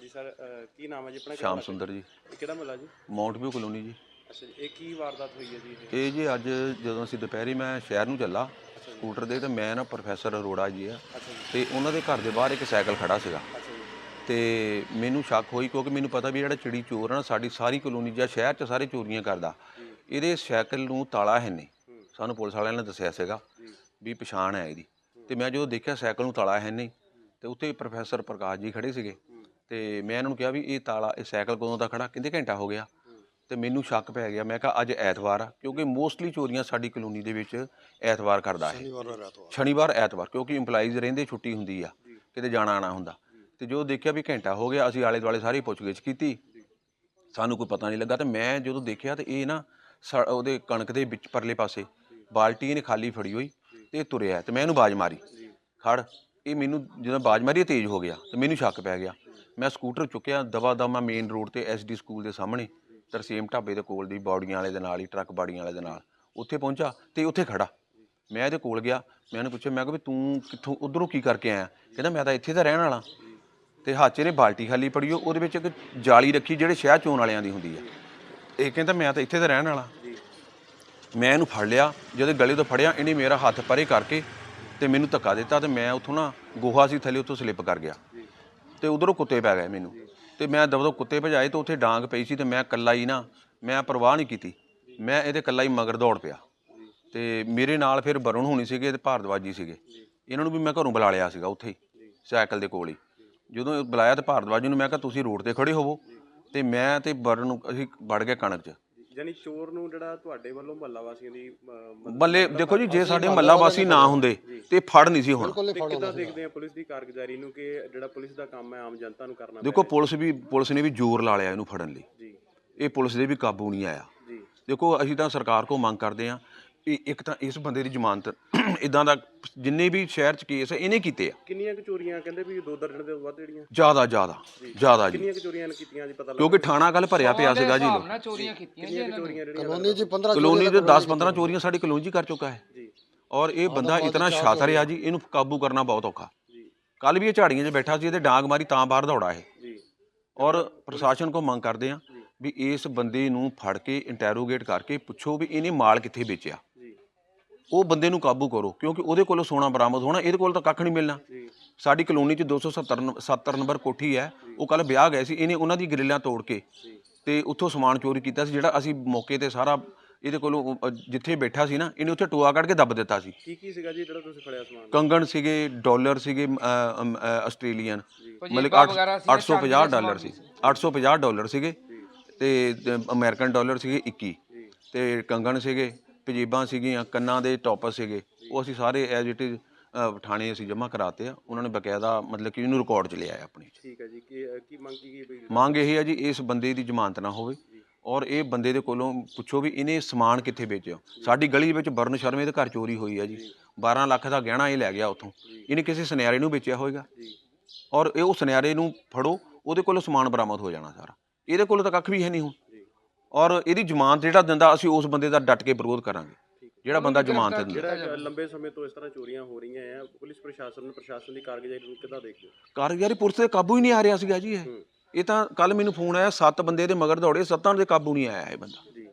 ਜੀ ਸਰ ਅਹ, ਕੀ ਨਾਮ ਹੈ ਜੀ? ਆਪਣਾ ਕਿਹੜਾ ਸ਼ਾਮ? ਸੁੰਦਰ ਜੀ। ਇਹ ਕਿਹੜਾ ਮਹੱਲਾ ਜੀ? ਮਾਊਂਟ ਵਿਊ ਕਲੋਨੀ ਜੀ। ਅੱਛਾ ਜੀ ਇਹ ਕੀ ਵਾਰਦਾਤ ਹੋਈ ਹੈ ਜੀ ਇਹ? ਇਹ ਜੀ ਅੱਜ ਜਦੋਂ ਅਸੀਂ ਦੁਪਹਿਰੇ ਮੈਂ ਸ਼ਹਿਰ ਨੂੰ ਚੱਲਾ ਸਕੂਟਰ ਦੇ ਤੇ ਮੈਂ ਨਾ ਪ੍ਰੋਫੈਸਰ ਅਰੋੜਾ ਜੀ ਆ। ਅੱਛਾ ਜੀ। ਤੇ ਉਹਨਾਂ ਦੇ ਘਰ ਦੇ ਬਾਹਰ ਇੱਕ ਸਾਈਕਲ ਖੜਾ ਸੀਗਾ। ਅੱਛਾ ਜੀ। ਤੇ ਮੈਨੂੰ ਸ਼ੱਕ ਹੋਈ ਕਿਉਂਕਿ ਮੈਨੂੰ ਪਤਾ ਵੀ ਜਿਹੜਾ ਚਿੜੀ ਚੋਰ ਆ ਨਾ ਸਾਡੀ ਸਾਰੀ ਕਲੋਨੀ ਜਾਂ ਸ਼ਹਿਰ 'ਚ ਸਾਰੇ ਚੋਰੀਆਂ ਕਰਦਾ। ਇਹਦੇ ਸਾਈਕਲ ਨੂੰ ਤਾਲਾ ਹੈ ਨਹੀਂ ਹੂੰ। ਸਾਨੂੰ ਪੁਲਿਸ ਵਾਲਿਆਂ ਨੇ ਦੱਸਿਆ ਸੀਗਾ ਜੀ। ਵੀ ਪਛਾਣ ਹੈ ਇਹਦੀ। ਤੇ ਮੈਂ ਜਦੋਂ ਦੇਖਿਆ ਸਾਈਕਲ ਨੂੰ ਤਾਲਾ ਹੈ ਨਹੀਂ ਤੇ ਉੱਥੇ ਪ੍ਰੋਫੈਸਰ ਪ੍ਰਕਾਸ਼ ਜੀ ਖੜੇ ਸੀਗੇ। ਹੂੰ। ਤੇ ਮੈਂ ਇਹਨਾਂ ਨੂੰ ਕਿਹਾ ਵੀ ਇਹ ਤਾਲਾ ਇਹ ਸਾਈਕਲ ਕਦੋਂ ਦਾ ਖੜਾ? ਕਹਿੰਦੇ ਘੰਟਾ ਹੋ ਗਿਆ। ਤੇ ਮੈਨੂੰ ਸ਼ੱਕ ਪੈ ਗਿਆ। ਮੈਂ ਕਿਹਾ ਅੱਜ ਐਤਵਾਰ ਆ ਕਿਉਂਕਿ ਮੋਸਟਲੀ ਚੋਰੀਆਂ ਸਾਡੀ ਕਲੋਨੀ ਦੇ ਵਿੱਚ ਐਤਵਾਰ ਕਰਦਾ ਹੈ ਸ਼ਨੀਵਾਰ ਐਤਵਾਰ। ਕਿਉਂਕਿ EMPLOYEES ਰਹਿੰਦੇ ਛੁੱਟੀ ਹੁੰਦੀ ਆ। ਕਿਤੇ ਜਾਣਾ ਆਣਾ ਹੁੰਦਾ। ਤੇ ਜੋ ਦੇਖਿਆ ਵੀ ਘੰਟਾ ਹੋ ਗਿਆ ਅਸੀਂ ਆਲੇ ਦੁਆਲੇ ਸਾਰੀ ਪੁੱਛਗਿੱਛ ਕੀਤੀ। ਸਾਨੂੰ ਕੋਈ ਪਤਾ ਨਹੀਂ ਲੱਗਾ ਤੇ ਮੈਂ ਜਦੋਂ ਦੇਖਿਆ ਤੇ ਇਹ ਨਾ ਉਹਦੇ ਕਣਕ ਦੇ ਵਿੱਚ ਪਰਲੇ ਪਾਸੇ ਬਾਲਟੀ ਇਹਨੇ ਖਾਲੀ ਫੜੀ ਹੋਈ ਤੇ ਇਹ ਤੁਰਿਆ ਤੇ ਮੈਂ ਇਹਨੂੰ ਬਾਜ ਮਾਰੀ। ਖੜ ਇਹ ਮੈਨੂੰ ਜਦੋਂ ਬਾਜ ਮਾਰੀ ਤੇਜ਼ ਹੋ ਗਿਆ ਤੇ ਮੈਨੂੰ ਸ਼ੱਕ ਪੈ ਗਿਆ। ਮੈਂ ਸਕੂਟਰ ਚੁੱਕਿਆ ਦਵਾ ਦਵਾ ਮੇਨ ਰੋਡ ਤੇ ਐਸਡੀ ਸਕੂਲ ਦੇ ਸਾਹਮਣੇ ਤਰਸੇਮ ਢਾਬੇ ਦੇ ਕੋਲ ਦੀ ਬੌੜੀਆਂ ਵਾਲੇ ਦੇ ਨਾਲ ਹੀ, ਟਰੱਕ ਬਾੜੀਆਂ ਵਾਲੇ ਦੇ ਨਾਲ। ਉੱਥੇ ਪਹੁੰਚਾ ਤੇ ਉੱਥੇ ਖੜਾ। ਮੈਂ ਇਹਦੇ ਕੋਲ ਗਿਆ, ਮੈਂ ਉਹਨੂੰ ਪੁੱਛਿਆ, ਮੈਂ ਕਿਹਾ ਵੀ ਤੂੰ ਕਿੱਥੋਂ, ਉਧਰੋਂ ਕੀ ਕਰਕੇ ਆਇਆ? ਕਹਿੰਦਾ, ਮੈਂ ਤਾਂ ਇੱਥੇ ਦਾ ਰਹਿਣ ਵਾਲਾ। ਤੇ ਹੱਥ 'ਚ ਇਹਨੇ ਬਾਲਟੀ ਖਾਲੀ ਫੜੀ, ਉਹ ਉਹਦੇ ਵਿੱਚ ਇੱਕ ਜਾਲੀ ਰੱਖੀ ਜਿਹੜੇ ਸ਼ਹਿਰ ਚੋਣ ਵਾਲਿਆਂ ਦੀ ਹੁੰਦੀ ਹੈ ਇਹ ਕਹਿੰਦਾ, ਮੈਂ ਤਾਂ ਇੱਥੇ ਦਾ ਰਹਿਣ ਵਾਲਾ। ਮੈਂ ਇਹਨੂੰ ਫੜ ਲਿਆ, ਜਦੋਂ ਗਲੇ ਤੋਂ ਫੜਿਆ, ਇਹਨੇ ਮੇਰਾ ਹੱਥ ਪਰੇ ਕਰਕੇ ਤੇ ਮੈਨੂੰ ਧੱਕਾ ਦਿੱਤਾ ਤੇ ਮੈਂ ਉੱਥੋਂ ਨਾ ਗੋਹਾ ਸੀ ਥੱਲੇ ਉੱਥੋਂ ਸਲਿੱਪ ਕਰ ਗਿਆ। ਤੇ ਉਧਰੋਂ ਕੁੱਤੇ ਪੈ ਗਏ ਮੈਨੂੰ। ਤੇ ਮੈਂ ਦਬਦਬ ਕੁੱਤੇ ਭਜਾਏ ਤੇ ਉੱਥੇ ਡਾਂਗ ਪਈ ਸੀ ਤੇ ਮੈਂ ਇਕੱਲਾ ਹੀ ਨਾ, ਮੈਂ ਪਰਵਾਹ ਨਹੀਂ ਕੀਤੀ। ਮੈਂ ਇਹਦੇ ਇਕੱਲਾ ਹੀ ਮਗਰ ਦੌੜ ਪਿਆ। ਜੀ ਤੇ ਮੇਰੇ ਨਾਲ ਫਿਰ ਵਰੁਣ ਹੋਣੀ ਸੀਗੇ ਤੇ ਭਾਰਦਵਾਜੀ ਸੀਗੇ। ਇਹਨਾਂ ਨੂੰ ਵੀ ਮੈਂ ਘਰੋਂ ਬੁਲਾ ਲਿਆ ਸੀਗਾ ਉੱਥੇ ਹੀ ਸਾਈਕਲ ਦੇ ਕੋਲ ਹੀ। ਜਦੋਂ ਬੁਲਾਇਆ ਤੇ ਭਾਰਦਵਾਜੀ ਨੂੰ ਮੈਂ ਕਿਹਾ, ਤੁਸੀਂ ਰੋਡ ਤੇ ਖੜੇ ਹੋਵੋ। ਤੇ ਮੈਂ ਤੇ ਵਰੁਣ ਅਸੀਂ ਵੜ ਗਏ ਕਣਕ 'ਚ। ਯਾਨੀ ਚੋਰ ਨੂੰ ਜਿਹੜਾ ਤੁਹਾਡੇ ਵੱਲੋਂ ਮਹੱਲਾ ਵਾਸੀਆਂ ਦੀ ਅਹ, ਮਦਦ ਬੱਲੇ ਦੇਖੋ ਜੀ ਜੇ ਸਾਡੇ ਮੱਲਾ ਵਾਸੀ ਨਾ ਹੁੰਦੇ ਤੇ ਫੜ ਨਹੀਂ ਸੀ ਹੋਣਾ। ਤੇ ਕਿੱਦਾਂ ਦੇਖਦੇ ਆ ਪੁਲਿਸ ਦੀ ਕਾਰਗੁਜ਼ਾਰੀ ਨੂੰ ਕਿ ਜਿਹੜਾ ਪੁਲਿਸ ਦਾ ਕੰਮ ਹੈ ਆਮ ਜਨਤਾ ਨੂੰ ਕਰਨਾ ਦੇਖੋ ਪੁਲਿਸ ਵੀ ਪੁਲਿਸ ਨੇ ਵੀ ਜ਼ੋਰ ਲਾ ਲਿਆ ਇਹਨੂੰ ਫੜਨ ਲਈ। ਜੀ। ਇਹ ਪੁਲਿਸ ਦੇ ਵੀ ਕਾਬੂ ਨਹੀਂ ਆਇਆ। ਜੀ। ਦੇਖੋ ਅਸੀਂ ਤਾਂ ਸਰਕਾਰ ਕੋ ਮੰਗ ਕਰਦੇ ਆ ਇੱਕ ਤਾਂ ਇਸ ਬੰਦੇ ਦੀ ਜ਼ਮਾਨਤ ਇਦਾਂ ਦਾ ਜਿੰਨੇ ਵੀ ਸ਼ਹਿਰ ਚ ਕੇਸ ਹੈ ਇਹਨੇ ਕੀਤੇ ਆ। ਕਿੰਨੀਆਂ ਕੁ ਚੋਰੀਆਂ ਕਹਿੰਦੇ ਵੀ ਦੋ ਦਰਜਨ ਦੇ ਵੱਧ ਜਿਹੜੀਆਂ? ਜ਼ਿਆਦਾ ਜ਼ਿਆਦਾ ਜ਼ਿਆਦਾ ਜੀ। ਕਿੰਨੀਆਂ ਕੁ ਚੋਰੀਆਂ ਨੇ ਕੀਤੀਆਂ ਜੀ ਪਤਾ ਲੱਗਾ? ਕਿਉਂਕਿ ਥਾਣਾ ਕੱਲ ਭਰਿਆ ਪਿਆ ਸੀਗਾ ਜੀ ਲੋ। ਨਾ ਚੋਰੀਆਂ ਕੀਤੀਆਂ ਜੀ ਕਿੰਨੀਆਂ ਕੁ ਚੋਰੀਆਂ ਜਿਹੜੀਆਂ ਕਲੋਨੀ ਚ 15 ਕਲੋਨੀ ਦੇ 10 15 ਚੋਰੀਆਂ ਸਾਡੀ ਕਲੋਨੀ 'ਚ ਹੀ ਕਰ ਚੁੱਕਾ ਹੈ। ਜੀ। ਔਰ ਇਹ ਬੰਦਾ ਇਤਨਾ ਸ਼ਾਤਰ ਆ ਜੀ ਇਹਨੂੰ ਕਾਬੂ ਕਰਨਾ ਬਹੁਤ ਔਖਾ। ਜੀ। ਕੱਲ ਵੀ ਇਹ ਝਾੜੀਆਂ 'ਚ ਬੈਠਾ ਸੀ ਇਹਦੇ ਡਾਂਗ ਮਾਰੀ ਤਾਂ ਬਾਹਰ ਦੌੜਾ ਇਹ। ਜੀ। ਔਰ ਪ੍ਰਸ਼ਾਸਨ ਕੋ ਮੰਗ ਕਰਦੇ ਆ ਵੀ ਇਸ ਬੰਦੇ ਨੂੰ ਫੜ ਕੇ ਇੰਟਰੋਗੇਟ ਕਰਕੇ ਪੁੱਛੋ ਵੀ ਇਹਨੇ ਮਾਲ ਕਿੱਥੇ ਵੇਚਿਆ। ਉਹ ਬੰਦੇ ਨੂੰ ਕਾਬੂ ਕਰੋ ਕਿਉਂਕਿ ਉਹਦੇ ਕੋਲੋਂ ਸੋਨਾ ਬਰਾਮਦ ਹੋਣਾ ਇਹਦੇ ਕੋਲ ਤਾਂ ਕੱਖ ਨਹੀਂ ਮਿਲਣਾ। ਸਾਡੀ ਕਲੋਨੀ 'ਚ 270 ਨੰ- 70 ਨੰਬਰ ਕੋਠੀ ਹੈ ਉਹ ਕੱਲ ਵਿਆਹ ਗਏ ਸੀ ਇਹਨੇ ਉਹਨਾਂ ਦੀ ਗ੍ਰਿਲਾਂ ਤੋੜ ਕੇ ਤੇ ਉੱਥੋਂ ਸਮਾਨ ਚੋਰੀ ਕੀਤਾ ਸੀ ਜਿਹੜਾ ਅਸੀਂ ਮੌਕੇ ਤੇ ਸਾਰਾ ਇਹਦੇ ਕੋਲੋਂ ਜਿੱਥੇ ਬੈਠਾ ਸੀ ਨਾ ਇਹਨੇ ਉੱਥੇ ਟੋਆ ਕੱਢ ਕੇ ਦੱਬ ਦਿੱਤਾ ਸੀ। ਕੀ ਕੀ ਸੀਗਾ ਜੀ ਜਿਹੜਾ ਤੁਸੀਂ ਫੜਿਆ ਸਮਾਨ? ਕੰਗਣ ਸੀਗੇ ਡਾਲਰ ਸੀਗੇ ਆਸਟ੍ਰੇਲੀਅਨ। ਮਤਲਬ ਪੰਜੇਬਾਂ ਵਗੈਰਾ ਸੀਗੀਆਂ, 850 ਡਾਲਰ ਸੀ। 850 ਡਾਲਰ ਸੀਗੇ ਤੇ ਅਮਰੀਕਨ ਡਾਲਰ ਸੀਗੇ 21 ਜੀ। ਤੇ ਕੰਗਣ ਸੀਗੇ ਪਜੇਬਾਂ ਸੀਗੀਆਂ ਕੰਨਾਂ ਦੇ ਟੌਪਸ ਸੀਗੇ ਉਹ ਅਸੀਂ ਸਾਰੇ ਐਜ਼ ਇਟ ਇਜ਼ ਥਾਣੇ ਅਸੀਂ ਜਮ੍ਹਾਂ ਕਰਾਤੇ ਆ। ਉਹਨਾਂ ਨੇ ਬਕਾਇਦਾ ਮਤਲਬ ਕਿ ਇਹਨੂੰ ਰਿਕਾਰਡ 'ਚ ਲਿਆ ਹੈ ਆਪਣੀ। ਠੀਕ ਹੈ ਜੀ ਕੀ ਕੀ ਮੰਗ ਕੀ ਗਈ ਬਈ? ਮੰਗ ਇਹ ਹੈ ਜੀ ਇਸ ਬੰਦੇ ਦੀ ਜ਼ਮਾਨਤ ਨਾ ਹੋਵੇ ਔਰ ਇਹ ਬੰਦੇ ਦੇ ਕੋਲੋਂ ਪੁੱਛੋ ਵੀ ਇਹਨੇ ਸਮਾਨ ਕਿੱਥੇ ਵੇਚਿਆ। ਸਾਡੀ ਗਲੀ ਵਿੱਚ ਬਰਨ ਸ਼ਰਮੇ ਦੇ ਘਰ ਚੋਰੀ ਹੋਈ ਹੈ ਜੀ। 12 ਲੱਖ ਦਾ ਗਹਿਣਾ ਇਹ ਲੈ ਗਿਆ ਉੱਥੋਂ। ਇਹਨੇ ਕਿਸੇ ਸੁਨਿਆਰੇ ਨੂੰ ਵੇਚਿਆ ਹੋਵੇਗਾ ਔਰ ਇਹ ਉਹ ਸੁਨਿਆਰੇ ਨੂੰ ਫੜੋ ਉਹਦੇ ਕੋਲੋਂ ਸਮਾਨ ਬਰਾਮਦ ਹੋ ਜਾਣਾ ਸਾਰਾ। ਇਹਦੇ ਕੋਲ ਤਾਂ ਕੱਖ ਵੀ ਹੈ ਨਹੀਂ ਹੁਣ। ਔਰ ਇਹਦੀ ਜ਼ਮਾਨਤ ਜਿਹੜਾ ਦਿੰਦਾ ਅਸੀਂ ਉਸ ਬੰਦੇ ਦਾ ਡਟ ਕੇ ਵਿਰੋਧ ਕਰਾਂਗੇ। ਜਿਹੜਾ ਬੰਦਾ ਜ਼ਮਾਨਤ ਦਿੰਦਾ। ਜਿਹੜਾ ਲੰਬੇ ਸਮੇਂ ਤੋਂ ਇਸ ਤਰ੍ਹਾਂ ਚੋਰੀਆਂ ਹੋ ਰਹੀਆਂ ਆ ਪੁਲਿਸ ਪ੍ਰਸ਼ਾਸਨ ਨੂੰ ਪ੍ਰਸ਼ਾਸਨ ਦੀ ਕਾਰਗੁਜ਼ਾਰੀ ਨੂੰ ਕਿੱਦਾਂ ਦੇਖਦੇ ਹੋ? ਕਾਰਗੁਜ਼ਾਰੀ ਪੁਲਿਸ ਤੇ ਕਾਬੂ ਹੀ ਨਹੀਂ ਆ ਰਿਹਾ ਸੀਗਾ ਜੀ ਇਹ। ਤਾਂ ਕੱਲ ਮੈਨੂੰ ਫੋਨ ਆਇਆ ਸੱਤ ਬੰਦੇ ਦੇ ਮਗਰ ਦੌੜੇ ਸੱਤਾਂ ਦੇ ਕਾਬੂ ਨਹੀਂ ਆਇਆ ਇਹ ਬੰਦਾ। ਜੀ।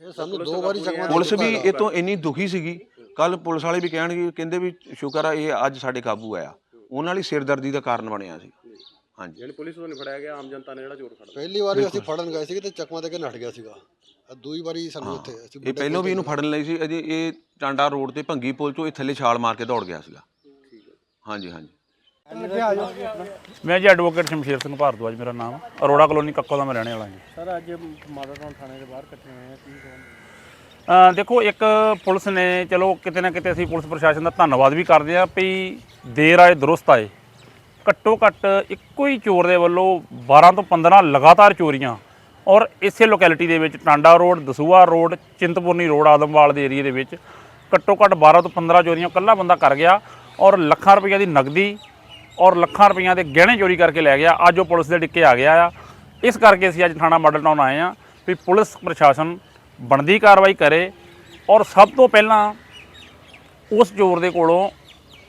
ਇਹ ਸਾਨੂੰ ਦੋ ਵਾਰੀ ਚੱਕਵਾ ਪੁਲਿਸ ਵੀ ਇਹ ਤੋਂ ਇੰਨੀ ਦੁਖੀ ਸੀਗੀ। ਕੱਲ ਪੁਲਿਸ ਵਾਲੇ ਵੀ ਕਹਿਣਗੇ ਕਹਿੰਦੇ ਵੀ ਸ਼ੁਕਰ ਆ ਇਹ ਅੱਜ ਸਾਡੇ ਕਾਬੂ ਆਇਆ। ਉਹਨਾਂ ਲਈ ਸਿਰਦਰਦੀ ਦਾ ਕਾਰਨ ਬਣਿਆ ਸੀ। ਹਾਂਜੀ। ਯਾਨੀ ਪੁਲਿਸ ਨਹੀਂ ਫੜਿਆ ਗਿਆ ਆਮ ਜਨਤਾ ਨੇ ਜਿਹੜਾ ਚੋਰ ਫੜਦਾ ਪਹਿਲੀ ਵਾਰੀ ਅਸੀਂ ਫੜਨ ਗਏ ਸੀਗੇ ਤੇ ਚੱਕਵਾ ਦੇ ਕੇ ਨੱਠ ਗਿਆ ਸੀਗਾ। ਆਹ ਦੂਈ ਵਾਰੀ ਸਾਨੂੰ ਇੱਥੇ ਅਸੀਂ ਇਹ ਪਹਿਲਾਂ ਵੀ ਇਹਨੂੰ ਫੜਨ ਲਈ ਸੀ ਅਜੇ ਇਹ ਟਾਂਡਾ ਰੋਡ ਤੇ ਭੰਗੀ ਪੁਲ ਚੋਂ ਇਹ ਥੱਲੇ ਛਾਲ ਮਾਰ ਕੇ ਦੌੜ ਗਿਆ ਸੀਗਾ। ਠੀਕ ਹੈ। ਹਾਂਜੀ ਹਾਂਜੀ। ਮੈਂ ਜੀ ਐਡਵੋਕੇਟ ਸ਼ਮਸ਼ੇਰ ਸਿੰਘ ਭਾਰਦਵਾਜ ਮੇਰਾ ਨਾਮ। ਅਰੋੜਾ ਕਲੋਨੀ ਕੱਕੋ ਦਾ ਮੈਂ ਰਹਿਣੇ ਵਾਲਾ ਜੀ। ਸਰ ਅੱਜ ਮਾਡਲ ਟਾਊਨ ਥਾਣੇ ਦੇ ਬਾਹਰ ਇਕੱਠੇ ਹੋਏ ਆ ਕੀ ਕਹੋਗੇ? ਅ, ਦੇਖੋ ਇੱਕ ਪੁਲਿਸ ਨੇ ਚਲੋ ਕਿਤੇ ਨਾ ਕਿਤੇ ਅਸੀਂ ਪੁਲਿਸ ਪ੍ਰਸ਼ਾਸਨ ਦਾ ਧੰਨਵਾਦ ਵੀ ਕਰਦੇ ਆ ਵੀ ਦੇਰ ਆਏ ਦਰੁਸਤ ਆਏ। ਘੱਟੋ ਘੱਟ ਇੱਕੋ ਹੀ ਚੋਰ ਦੇ ਵੱਲੋਂ 12 ਤੋਂ 15 ਲਗਾਤਾਰ ਚੋਰੀਆਂ। ਔਰ ਇਸੇ ਲੋਕੈਲਿਟੀ ਦੇ ਵਿੱਚ Tanda road Dasuya road, Chintpurni road, Adamwal ਦੇ ਏਰੀਏ ਦੇ ਵਿੱਚ ਘੱਟੋ ਘੱਟ 12 ਤੋਂ 15 ਚੋਰੀਆਂ ਇਕੱਲਾ ਬੰਦਾ ਕਰ ਗਿਆ ਔਰ ਲੱਖਾਂ ਰੁਪਈਆ ਦੀ ਨਗਦੀ ਔਰ ਲੱਖਾਂ ਰੁਪਈਆਂ ਦੇ ਗਹਿਣੇ ਚੋਰੀ ਕਰਕੇ ਲੈ ਗਿਆ। ਅੱਜ ਉਹ ਪੁਲਿਸ ਦੇ ਡਿੱਕੇ ਆ ਗਿਆ ਆ। ਇਸ ਕਰਕੇ ਅਸੀਂ ਅੱਜ ਥਾਣਾ ਮਾਡਲ ਟਾਊਨ ਆਏ ਆ ਵੀ ਪੁਲਿਸ ਪ੍ਰਸ਼ਾਸਨ ਬਣਦੀ ਕਾਰਵਾਈ ਕਰੇ। ਔਰ ਸਭ ਤੋਂ ਪਹਿਲਾਂ ਉਸ ਚੋਰ ਦੇ ਕੋਲੋਂ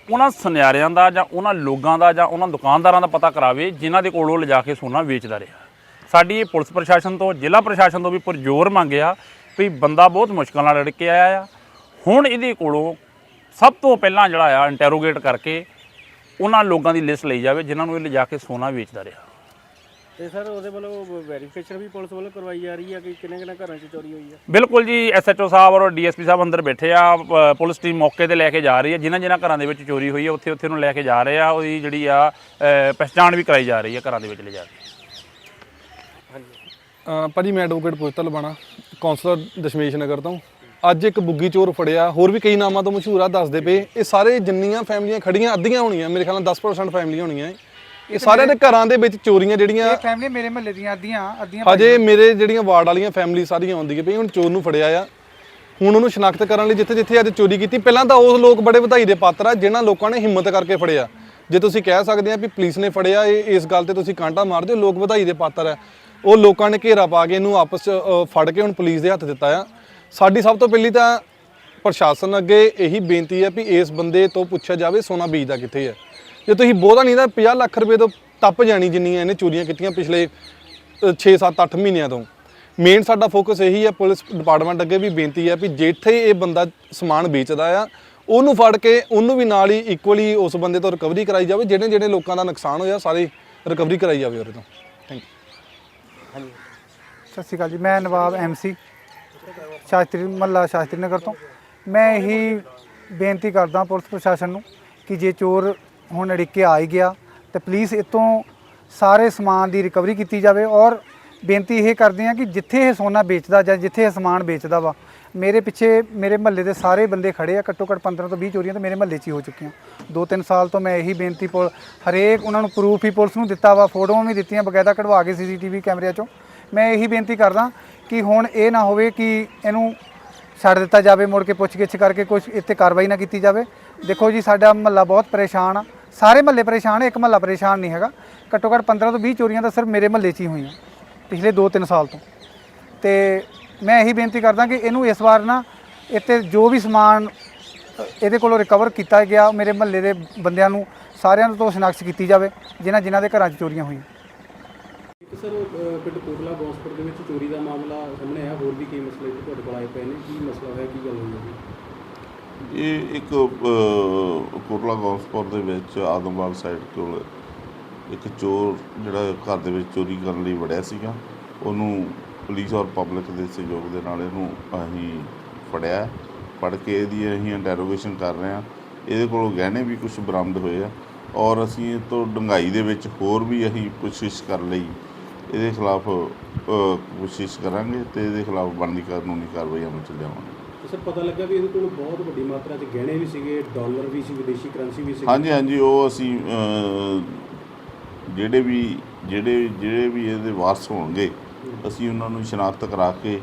ਉਹਨਾਂ ਸੁਨਿਆਰਿਆਂ ਦਾ ਜਾਂ ਉਹਨਾਂ ਲੋਕਾਂ ਦਾ ਜਾਂ ਉਹਨਾਂ ਦੁਕਾਨਦਾਰਾਂ ਦਾ ਪਤਾ ਕਰਾਵੇ, ਜਿਨ੍ਹਾਂ ਦੇ ਕੋਲੋਂ ਲਿਜਾ ਕੇ ਸੋਨਾ ਵੇਚਦਾ ਰਿਹਾ। ਸਾਡੀ ਇਹ ਪੁਲਿਸ ਪ੍ਰਸ਼ਾਸਨ ਤੋਂ, ਜ਼ਿਲ੍ਹਾ ਪ੍ਰਸ਼ਾਸਨ ਤੋਂ ਵੀ ਪੁਰਜ਼ੋਰ ਮੰਗਿਆ ਵੀ ਬੰਦਾ ਬਹੁਤ ਮੁਸ਼ਕਲ ਨਾਲ ਲੜ ਕੇ ਆਇਆ ਆ। ਹੁਣ ਇਹਦੇ ਕੋਲੋਂ ਸਭ ਤੋਂ ਪਹਿਲਾਂ ਜਿਹੜਾ ਆ ਇੰਟਰੋਗੇਟ ਕਰਕੇ ਉਹਨਾਂ ਲੋਕਾਂ ਦੀ ਲਿਸਟ ਲਈ ਜਾਵੇ, ਜਿਨ੍ਹਾਂ ਨੂੰ ਇਹ ਲਿਜਾ ਕੇ ਸੋਨਾ ਵੇਚਦਾ ਰਿਹਾ। ਤੇ ਸਰ ਉਹਦੇ ਵੱਲੋਂ ਵੈਰੀਫਿਕੇਸ਼ਨ ਵੀ ਪੁਲਿਸ ਵੱਲੋਂ ਕਰਵਾਈ ਜਾ ਰਹੀ ਹੈ ਕਿ ਕਿੰਨੇ ਕਿੰਨੇ ਘਰਾਂ 'ਚ ਚੋਰੀ ਹੋਈ ਹੈ ਬਿਲਕੁਲ ਜੀ ਐਸਐਚਓ ਸਾਹਿਬ ਔਰ ਡੀਐਸਪੀ ਸਾਹਿਬ ਅੰਦਰ ਬੈਠੇ ਆ ਪੁਲਿਸ ਟੀਮ ਮੌਕੇ ਤੇ ਲੈ ਕੇ ਜਾ ਰਹੀ ਹੈ ਜਿਨ੍ਹਾਂ ਜਿਨ੍ਹਾਂ ਘਰਾਂ ਦੇ ਵਿੱਚ ਚੋਰੀ ਹੋਈ ਹੈ ਉੱਥੇ ਉੱਥੇ ਨੂੰ ਲੈ ਕੇ ਜਾ ਰਹੇ ਆ। ਉਹਦੀ ਜਿਹੜੀ ਆ ਅ, ਪਛਾਣ ਵੀ ਕਰਾਈ ਜਾ ਰਹੀ ਹੈ ਘਰਾਂ ਦੇ ਵਿੱਚ ਲੈ ਜਾ ਕੇ ਅ, ਭਾਜੀ ਮੈਂ ਐਡਵੋਕੇਟ ਪੁਸ਼ਤਲ ਬਾਣਾ ਕਾਉਂਸਲਰ ਦਸ਼ਮੇਸ਼ ਨਗਰ ਤੋਂ। ਅੱਜ ਇੱਕ ਬੁੱਗੀ ਚੋਰ ਫੜਿਆ ਹੋਰ ਵੀ ਕਈ ਨਾਮਾਂ ਤੋਂ ਮਸ਼ਹੂਰ ਆ ਦੱਸਦੇ ਪਏ। ਇਹ ਸਾਰੇ ਜਿੰਨੀਆਂ ਫੈਮਲੀਆਂ ਖੜੀਆਂ ਅੱਧੀਆਂ ਹੋਣੀਆਂ ਮੇਰੇ ਖਿਆਲ ਨਾਲ 10% ਫੈਮਲੀਆਂ ਹੋਣੀਆਂ ਇਹ। ਇਹ ਸਾਰਿਆਂ ਦੇ ਘਰਾਂ ਦੇ ਵਿੱਚ ਚੋਰੀਆਂ ਜਿਹੜੀਆਂ ਫੈਮਿਲੀ ਮੇਰੇ ਮਹੱਲੇ ਦੀਆਂ ਅੱਧੀਆਂ ਅੱਧੀਆਂ ਹਜੇ ਮੇਰੇ ਜਿਹੜੀਆਂ ਵਾਰਡ ਵਾਲੀਆਂ ਫੈਮਿਲੀ ਸਾਰੀਆਂ ਆਉਂਦੀਆਂ ਪਈ ਹੁਣ ਚੋਰ ਨੂੰ ਫੜਿਆ ਆ। ਹੁਣ ਉਹਨੂੰ ਸ਼ਨਾਖਤ ਕਰਨ ਲਈ ਜਿੱਥੇ ਜਿੱਥੇ ਅੱਜ ਚੋਰੀ ਕੀਤੀ ਪਹਿਲਾਂ ਤਾਂ ਉਸ ਲੋਕ ਬੜੇ ਵਧਾਈ ਦੇ ਪਾਤਰ ਆ ਜਿਨ੍ਹਾਂ ਲੋਕਾਂ ਨੇ ਹਿੰਮਤ ਕਰਕੇ ਫੜਿਆ। ਜੇ ਤੁਸੀਂ ਕਹਿ ਸਕਦੇ ਆ ਵੀ ਪੁਲਿਸ ਨੇ ਫੜਿਆ ਇਹ ਇਸ ਗੱਲ ਤੇ ਤੁਸੀਂ ਕਾਂਟਾ ਮਾਰਦੇ ਹੋ ਲੋਕ ਵਧਾਈ ਦੇ ਪਾਤਰ ਆ। ਉਹ ਲੋਕਾਂ ਨੇ ਘੇਰਾ ਪਾ ਕੇ ਇਹਨੂੰ ਆਪਸ ਚ ਫੜ ਕੇ ਹੁਣ ਪੁਲਿਸ ਦੇ ਹੱਥ ਦਿੱਤਾ ਆ। ਸਾਡੀ ਸਭ ਤੋਂ ਪਹਿਲੀ ਤਾਂ ਪ੍ਰਸ਼ਾਸਨ ਅੱਗੇ ਇਹੀ ਬੇਨਤੀ ਹੈ ਵੀ ਇਸ ਬੰਦੇ ਤੋਂ ਪੁੱਛਿਆ ਜਾਵੇ ਸੋਨਾ ਬੀਜਦਾ ਕਿੱਥੇ ਹੈ ਜੇ ਤੁਸੀਂ ਬਹੁਤਾ ਨਹੀਂ ਤਾਂ 50 ਲੱਖ ਰੁਪਏ ਤੋਂ ਟੱਪ ਜਾਣੀ ਜਿੰਨੀਆਂ ਇਹਨੇ ਚੋਰੀਆਂ ਕੀਤੀਆਂ ਪਿਛਲੇ 6 7 8 ਮਹੀਨਿਆਂ ਤੋਂ। ਮੇਨ ਸਾਡਾ ਫੋਕਸ ਇਹੀ ਹੈ, ਪੁਲਿਸ ਡਿਪਾਰਟਮੈਂਟ ਅੱਗੇ ਵੀ ਬੇਨਤੀ ਹੈ ਵੀ ਜਿੱਥੇ ਇਹ ਬੰਦਾ ਸਮਾਨ ਵੇਚਦਾ ਆ, ਉਹਨੂੰ ਫੜ ਕੇ ਉਹਨੂੰ ਵੀ ਨਾਲ ਹੀ ਇਕੁਅਲੀ ਉਸ ਬੰਦੇ ਤੋਂ ਰਿਕਵਰੀ ਕਰਾਈ ਜਾਵੇ, ਜਿਹੜੇ ਜਿਹੜੇ ਲੋਕਾਂ ਦਾ ਨੁਕਸਾਨ ਹੋਇਆ, ਸਾਰੇ ਰਿਕਵਰੀ ਕਰਾਈ ਜਾਵੇ ਉਹਦੇ ਤੋਂ। ਥੈਂਕ ਯੂ ਸਤਿ ਸ਼੍ਰੀ ਅਕਾਲ ਜੀ, ਮੈਂ ਨਵਾਬ ਐਮਸੀ ਸ਼ਾਸਤਰੀ, ਮੱਲਾ ਸ਼ਾਸਤਰੀ ਨਗਰ ਤੋਂ। ਮੈਂ ਇਹੀ ਬੇਨਤੀ ਕਰਦਾ ਪੁਲਿਸ ਪ੍ਰਸ਼ਾਸਨ ਨੂੰ ਕਿ ਜੇ ਚੋਰ ਹੁਣ ਅੜਿੱਕੇ ਆ ਹੀ ਗਿਆ ਤੇ ਪਲੀਜ਼ ਇਤੋਂ ਸਾਰੇ ਸਮਾਨ ਦੀ ਰਿਕਵਰੀ ਕੀਤੀ ਜਾਵੇ ਔਰ ਬੇਨਤੀ ਇਹ ਕਰਦੇ ਹਾਂ ਕਿ ਜਿੱਥੇ ਇਹ ਸੋਨਾ ਵੇਚਦਾ ਜਾਂ ਜਿੱਥੇ ਇਹ ਸਮਾਨ ਵੇਚਦਾ ਵਾ, ਮੇਰੇ ਪਿੱਛੇ ਮੇਰੇ ਮਹੱਲੇ ਦੇ ਸਾਰੇ ਬੰਦੇ ਖੜੇ ਆ, ਘੱਟੋ ਘੱਟ 15 ਤੋਂ 20 ਚੋਰੀਆਂ ਤਾਂ ਮੇਰੇ ਮਹੱਲੇ 'ਚ ਹੀ ਹੋ ਚੁੱਕੀਆਂ। ਦੋ ਤਿੰਨ ਸਾਲ ਤੋਂ ਮੈਂ ਇਹੀ ਬੇਨਤੀ ਪੁਲ, ਹਰੇਕ ਉਹਨਾਂ ਨੂੰ ਪ੍ਰੂਫ ਹੀ ਪੁਲਿਸ ਨੂੰ ਦਿੱਤਾ ਵਾ, ਫੋਟੋਆਂ ਵੀ ਦਿੱਤੀਆਂ, ਬਕਾਇਦਾ ਕਢਵਾ ਕੇ ਸੀਸੀਟੀਵੀ ਕੈਮਰਿਆਂ 'ਚੋਂ। ਮੈਂ ਇਹੀ ਬੇਨਤੀ ਕਰਦਾ ਕਿ ਹੁਣ ਇਹ ਨਾ ਹੋਵੇ ਕਿ ਇਹਨੂੰ ਛੱਡ ਦਿੱਤਾ ਜਾਵੇ, ਮੁੜ ਕੇ ਪੁੱਛਗਿੱਛ ਕਰਕੇ ਕੁਝ ਇੱਥੇ ਕਾਰਵਾਈ ਨਾ ਕੀਤੀ ਜਾਵੇ। ਦੇਖੋ ਜੀ, ਸਾਡਾ ਮਹੱਲਾ ਬਹੁਤ ਪਰੇਸ਼ਾਨ ਆ। ਸਾਰੇ ਮਹੱਲੇ ਪਰੇਸ਼ਾਨ ਆ ਇੱਕ ਮਹੱਲਾ ਪਰੇਸ਼ਾਨ ਨਹੀਂ ਹੈਗਾ। ਘੱਟੋ ਘੱਟ 15 ਤੋਂ 20 ਚੋਰੀਆਂ ਤਾਂ ਸਿਰਫ ਮੇਰੇ ਮਹੱਲੇ 'ਚ ਹੀ ਹੋਈਆਂ, ਪਿਛਲੇ 2-3 ਸਾਲ ਤੋਂ। ਤੇ ਮੈਂ ਇਹੀ ਬੇਨਤੀ ਕਰਦਾ ਕਿ ਇਹਨੂੰ ਇਸ ਵਾਰ ਨਾ ਇੱਥੇ ਜੋ ਵੀ ਸਮਾਨ ਇਹਦੇ ਕੋਲੋਂ ਰਿਕਵਰ ਕੀਤਾ ਗਿਆ ਮੇਰੇ ਮਹੱਲੇ ਦੇ ਬੰਦਿਆਂ ਨੂੰ, ਸਾਰਿਆਂ ਨੂੰ ਤੋਂ ਸ਼ਨਾਖਤ ਕੀਤੀ ਜਾਵੇ, ਜਿਨ੍ਹਾਂ ਜਿਨ੍ਹਾਂ ਦੇ ਘਰਾਂ 'ਚ ਚੋਰੀਆਂ ਹੋਈਆਂ। ਇੱਕ ਸਰ ਪਿੰਡ ਕੋਟਲਾ ਗੌਸਪੁਰ ਦੇ ਵਿੱਚ ਚੋਰੀ ਦਾ ਮਾਮਲਾ ਸਾਹਮਣੇ ਆਇਆ, ਹੋਰ ਵੀ ਕਈ ਮਸਲੇ ਤੁਹਾਡੇ ਕੋਲ ਆਏ ਪਏ ਨੇ, ਕੀ ਮਸਲਾ ਹੋਇਆ, ਕੀ ਗੱਲ ਹੋਈ ਹੈ? ਇਹ ਇੱਕ ਅ, ਕੋਟਲਾ ਗੌਸਪੁਰ ਦੇ ਵਿੱਚ ਆਦਮਵਾਲ ਸਾਈਡ ਕੋਲ ਇੱਕ ਚੋਰ ਜਿਹੜਾ ਘਰ ਦੇ ਵਿੱਚ ਚੋਰੀ ਕਰਨ ਲਈ ਵੜਿਆ ਸੀਗਾ। ਉਹਨੂੰ ਪੁਲਿਸ ਔਰ ਪਬਲਿਕ ਦੇ ਸਹਿਯੋਗ ਦੇ ਨਾਲ ਇਹਨੂੰ ਅਸੀਂ ਫੜਿਆ। ਫੜ ਕੇ ਇਹਦੀ ਅਸੀਂ ਇੰਟਰੋਗੇਸ਼ਨ ਕਰ ਰਹੇ ਹਾਂ। ਇਹਦੇ ਕੋਲੋਂ ਗਹਿਣੇ ਵੀ ਕੁਝ ਬਰਾਮਦ ਹੋਏ ਆ ਔਰ ਅਸੀਂ ਇਹ ਤੋਂ ਡੰਗਾਈ ਦੇ ਵਿੱਚ ਹੋਰ ਵੀ ਅਸੀਂ ਕੋਸ਼ਿਸ਼ ਕਰ ਲਈ। ਇਹਦੇ ਖਿਲਾਫ ਕੋਸ਼ਿਸ਼ ਕਰਾਂਗੇ ਤੇ ਇਹਦੇ ਖਿਲਾਫ ਬਣਦੀ ਕਾਨੂੰਨੀ ਕਾਰਵਾਈ ਅਮਲ ਚ ਲਿਆਵਾਂਗੇ। ਸਰ ਪਤਾ ਲੱਗਾ ਵੀ ਇਹਦੇ ਕੋਲ ਬਹੁਤ ਵੱਡੀ ਮਾਤਰਾ 'ਚ ਗਹਿਣੇ ਵੀ ਸੀਗੇ ਡਾਲਰ ਵੀ ਸੀ ਵਿਦੇਸ਼ੀ ਕਰੰਸੀ ਵੀ ਸੀ ਹਾਂਜੀ ਹਾਂਜੀ ਉਹ ਅਸੀਂ ਜਿਹੜੇ ਵੀ ਜਿਹੜੇ ਜਿਹੜੇ ਵੀ ਇਹਦੇ ਵਾਰਸ ਹੋਣਗੇ ਅਸੀਂ ਉਹਨਾਂ ਨੂੰ ਸ਼ਨਾਖਤ ਕਰਾ ਕੇ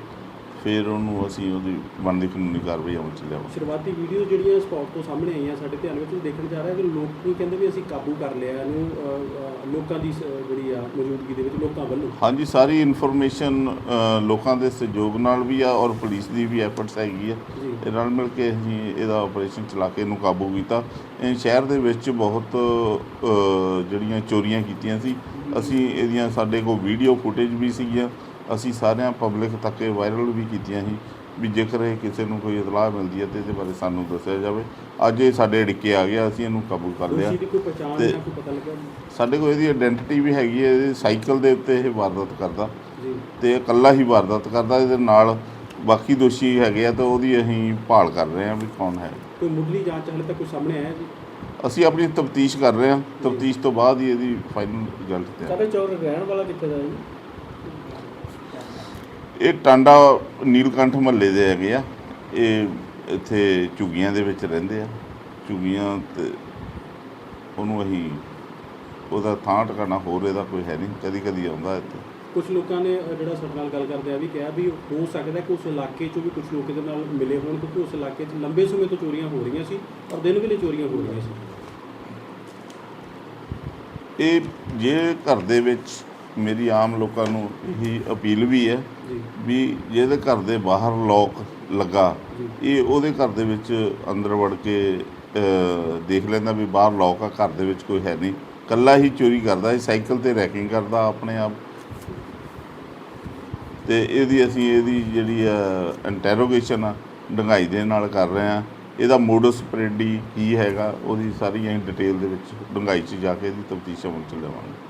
ਫਿਰ ਉਹਨੂੰ ਅਸੀਂ ਉਹਦੀ ਬਣਦੀ ਕਾਨੂੰਨੀ ਕਾਰਵਾਈ ਅਮਲ ਚ ਲਿਆਵਾਂਗੇ। ਸ਼ੁਰੂਆਤੀ ਵੀਡੀਓ ਜਿਹੜੀਆਂ ਸਪੌਟ ਤੋਂ ਸਾਹਮਣੇ ਆਈਆਂ ਸਾਡੇ ਧਿਆਨ ਵਿੱਚ ਦੇਖਣ ਜਾ ਰਿਹਾ ਕਿ ਲੋਕ ਕੀ ਕਹਿੰਦੇ ਵੀ ਅਸੀਂ ਕਾਬੂ ਕਰ ਲਿਆ ਇਹਨੂੰ ਲੋਕਾਂ ਦੀ ਸ- ਜਿਹੜੀ ਆ ਮੌਜੂਦਗੀ ਦੇ ਵਿੱਚ ਲੋਕਾਂ ਵੱਲੋਂ। ਹਾਂਜੀ ਸਾਰੀ ਇਨਫੋਰਮੇਸ਼ਨ ਲੋਕਾਂ ਦੇ ਸਹਿਯੋਗ ਨਾਲ ਵੀ ਆ ਔਰ ਪੁਲਿਸ ਦੀ ਵੀ ਐਫਰਟਸ ਹੈਗੀ ਆ। ਜੀ। ਇਹ ਨਾਲ ਮਿਲ ਕੇ ਅਸੀਂ ਇਹਦਾ ਆਪਰੇਸ਼ਨ ਚਲਾ ਕੇ ਇਹਨੂੰ ਕਾਬੂ ਕੀਤਾ। ਇਹ ਸ਼ਹਿਰ ਦੇ ਵਿੱਚ ਬਹੁਤ ਅ, ਜਿਹੜੀਆਂ ਚੋਰੀਆਂ ਕੀਤੀਆਂ ਸੀ ਅਸੀਂ ਇਹਦੀਆਂ ਸਾਡੇ ਕੋਲ ਵੀਡੀਓ ਫੁਟੇਜ ਵੀ ਸੀਗੀਆਂ। ਅਸੀਂ ਸਾਰਿਆਂ ਪਬਲਿਕ ਤੱਕ ਇਹ ਵਾਇਰਲ ਵੀ ਕੀਤੀਆਂ ਸੀ ਵੀ ਜੇਕਰ ਇਹ ਕਿਸੇ ਨੂੰ ਕੋਈ ਇਤਲਾਹ ਮਿਲਦੀ ਹੈ ਤੇ ਇਹਦੇ ਬਾਰੇ ਸਾਨੂੰ ਦੱਸਿਆ ਜਾਵੇ। ਅੱਜ ਇਹ ਸਾਡੇ ਅੜਿੱਕੇ ਆ ਗਿਆ ਅਸੀਂ ਇਹਨੂੰ ਕਾਬੂ ਕਰ ਲਿਆ। ਤੇ- ਸਾਡੇ ਕੋਲ ਇਹਦੀ ਆਇਡੈਂਟੀਟੀ ਵੀ ਹੈਗੀ ਹੈ ਇਹਦੀ ਸਾਈਕਲ ਦੇ ਉੱਤੇ ਇਹ ਵਾਰਦਾਤ ਕਰਦਾ। ਤੇ ਇਹ ਇਕੱਲਾ ਹੀ ਵਾਰਦਾਤ ਕਰਦਾ ਇਹਦੇ ਨਾਲ ਬਾਕੀ ਦੋਸ਼ੀ ਹੈਗੇ ਆ ਤਾਂ ਉਹਦੀ ਅਸੀਂ ਭਾਲ ਕਰ ਰਹੇ ਹਾਂ ਵੀ ਕੌਣ ਹੈ। ਕੋਈ ਮੁੱਢਲੀ ਜਾਂਚ ਹਾਲੇ ਤੱਕ ਕੋਈ ਸਾਹਮਣੇ ਆਇਆ ਜੀ? ਅਸੀਂ ਆਪਣੀ ਤਫਤੀਸ਼ ਕਰ ਰਹੇ ਹਾਂ ਤਫਤੀਸ਼ ਤੋਂ ਬਾਅਦ ਹੀ ਇਹਦੀ ਫਾਈਨਲ ਰਿਜ਼ਲਟ ਤੇ ਸਾਡੇ ਚੋਰ ਰਹਿਣ ਵਾਲਾ ਕਿੱਥੇ ਦਾ ਜੀ? ਇਹ ਟਾਂਡਾ ਨੀਲਕੰਠ ਮਹੱਲੇ ਦੇ ਹੈਗੇ ਆ। ਇਹ ਇੱਥੇ ਝੁੱਗੀਆਂ ਦੇ ਵਿੱਚ ਰਹਿੰਦੇ ਆ। ਝੁੱਗੀਆਂ ਤੇ ਉਹਨੂੰ ਅਸੀਂ ਉਹਦਾ ਥਾਂ ਟਿਕਾਣਾ ਹੋਰ ਇਹਦਾ ਕੋਈ ਹੈ ਨਹੀਂ ਕਦੀ ਕਦੀ ਆਉਂਦਾ ਇੱਥੇ। ਕੁਝ ਲੋਕਾਂ ਨੇ ਅ, ਜਿਹੜਾ ਸਾਡੇ ਨਾਲ ਗੱਲ ਕਰਦੇ ਆ ਵੀ ਕਿਹਾ ਵੀ ਹੋ ਸਕਦਾ ਕਿ ਉਸ ਇਲਾਕੇ 'ਚੋਂ ਵੀ ਕੁਝ ਲੋਕ ਇਹਦੇ ਨਾਲ ਮਿਲੇ ਹੋਣ ਕਿਉਂਕਿ ਉਸ ਇਲਾਕੇ 'ਚ ਲੰਬੇ ਸਮੇਂ ਤੋਂ ਚੋਰੀਆਂ ਹੋ ਰਹੀਆਂ ਸੀ ਔਰ ਦਿਨ ਵੇਲੇ ਚੋਰੀਆਂ ਹੋ ਰਹੀਆਂ ਸੀ। ਇਹ ਜੇ ਘਰ ਦੇ ਵਿੱਚ ਮੇਰੀ ਆਮ ਲੋਕਾਂ ਨੂੰ ਇਹੀ ਅਪੀਲ ਵੀ ਹੈ ਵੀ ਜਿਹਦੇ ਘਰ ਦੇ ਬਾਹਰ ਲੋਕ ਲੱਗਾ। ਇਹ ਉਹਦੇ ਘਰ ਦੇ ਵਿੱਚ ਅੰਦਰ ਵੜ ਕੇ ਦੇਖ ਲੈਂਦਾ ਵੀ ਬਾਹਰ ਲੋਕ ਆ ਘਰ ਦੇ ਵਿੱਚ ਕੋਈ ਹੈ ਨਹੀਂ। ਕੱਲਾ ਹੀ ਚੋਰੀ ਕਰਦਾ ਸੀ ਸਾਈਕਲ ਤੇ ਰੈਕਿੰਗ ਕਰਦਾ ਆਪਣੇ ਆਪ। ਤੇ ਇਹਦੀ ਅਸੀਂ ਇਹਦੀ ਜਿਹੜੀ ਆ ਇੰਟਰੋਗੇਸ਼ਨ ਆ ਡੰਗਾਈ ਦੇ ਨਾਲ ਕਰ ਰਹੇ ਆ ਇਹਦਾ ਮੋਡਸ ਪ੍ਰੈਂਡੀ ਕੀ ਹੈਗਾ ਉਹਦੀ ਸਾਰੀ ਅਸੀਂ ਡਿਟੇਲ ਦੇ ਵਿੱਚ ਡੰਗਾਈ 'ਚ ਜਾ ਕੇ ਇਹਦੀ ਤਫਤੀਸ਼ ਅਮਲ ਚ ਲਿਆਵਾਂਗੇ।